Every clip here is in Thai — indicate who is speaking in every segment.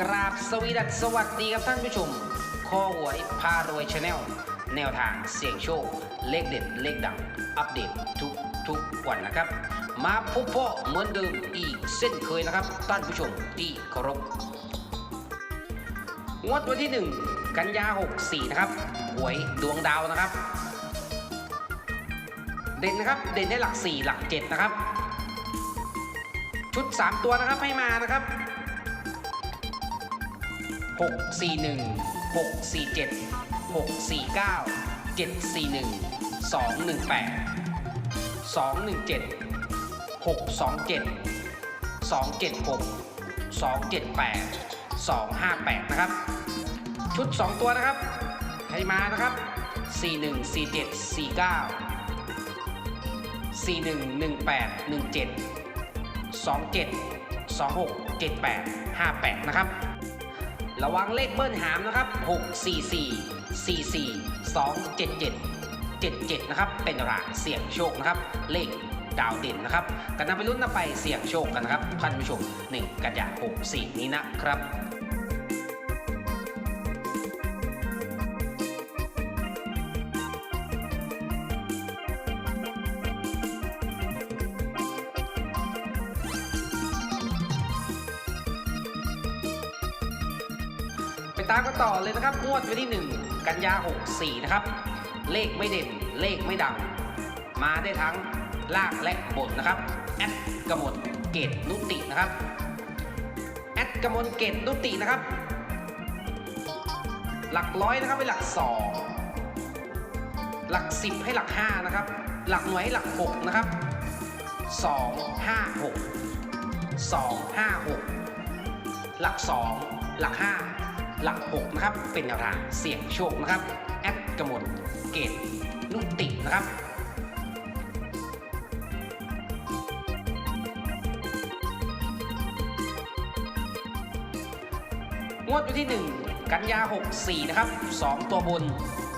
Speaker 1: กราบสวีดัสสวัสดีครับท่านผู้ชมข้อหวยพารวยชาแนลแนวทางเสี่ยงโชค เลขเด็ดเลขดัง อัปเดตทุกทุกวันนะครับ มาพบพ่อเหมือนเดิมอีกเส้นเคยนะครับ ท่านผู้ชมที่เคารพงวดวันที่ 1 กันยา 64 นะครับหวยดวงดาวนะครับ เด่นนะครับเด่นได้หลัก 4 หลัก 7 นะครับ ชุด 3 ตัวนะครับให้มานะครับ 6 4 1 6 4 7 6 4 9 7 4 1 2 1 8 2 1 7 6 2 7 2 7 6 2 7 8 2 5 8 นะครับ ชุด 2 ตัวนะครับ ให้มานะครับ 4 1 4 7 4 9 4 1 1 8 1 7 2 7 2 6 7 8 5 8 นะครับ ระวังเลขเบิ้ลหามนะครับ 6 4 4 4 4 2 7 7 7 7 นะครับ เป็นรางเสี่ยงโชคนะครับ เลขดาวเด่นนะครับกันนำไปลุ้นนำไปเสี่ยงโชคกันนะครับท่านผู้ชม 1 กันยา64 นี้นะครับ ตามกันต่อเลยนะครับงวดวันที่ 1 กันยา 64 นะครับ เลขไม่เด่นเลขไม่ดัง มาได้ทั้งลางและบนนะครับแอดกระมลเกตนุตินะครับแอดกระมลเกตนุตินะครับ หลักร้อยนะครับเป็นหลัก 2 หลัก 10 ให้หลัก 5 นะครับ หลักหน่วยให้หลัก 6 นะครับ 2 5 6 2 5 6 หลัก 2 หลัก 5 หลัก6นะครับเป็นแนวทางเสี่ยงโชคนะครับแอดกมลเกตนุตินะครับงวดวันที่ 1 กันยา 64 นะครับ 2 ตัวบน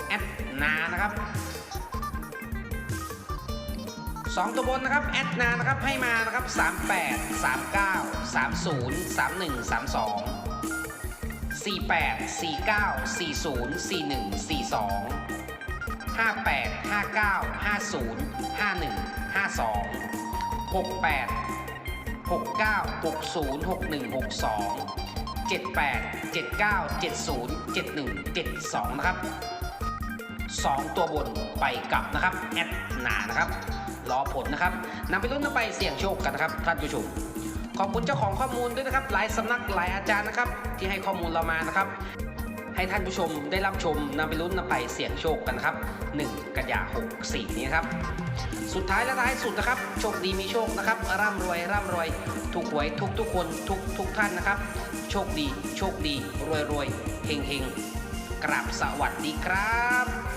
Speaker 1: แอดนานะครับ 2 ตัวบนนะครับ แอดนานะครับ ให้มานะครับ 38 39 30 31 32 48 49 40 41 42 58 59 50 51 52 68 69 60 61 62 78 79 70 71 72 นะครับ 2 ตัวบนไปกลับนะครับ แอดหนานะครับ รอผลนะครับนำไปลุ้นนำไปเสี่ยงโชคกันนะครับท่านผู้ชม ขอบคุณเจ้าของข้อมูลด้วยนะครับ หลายสำนักหลายอาจารย์นะครับ ที่ให้ข้อมูลเรามานะครับ ให้ท่านผู้ชมได้รับชมนำไปลุ้นนำไปเสี่ยงโชคกันนะครับ 1 กันยา64 นี้ครับ สุดท้ายและท้ายสุดนะครับ โชคดีมีโชคนะครับ ร่ำรวยร่ำรวย ถูกหวยทุกทุกคนทุกทุกท่านนะครับ โชคดีโชคดี รวยรวยเฮงเฮงกราบสวัสดีครับ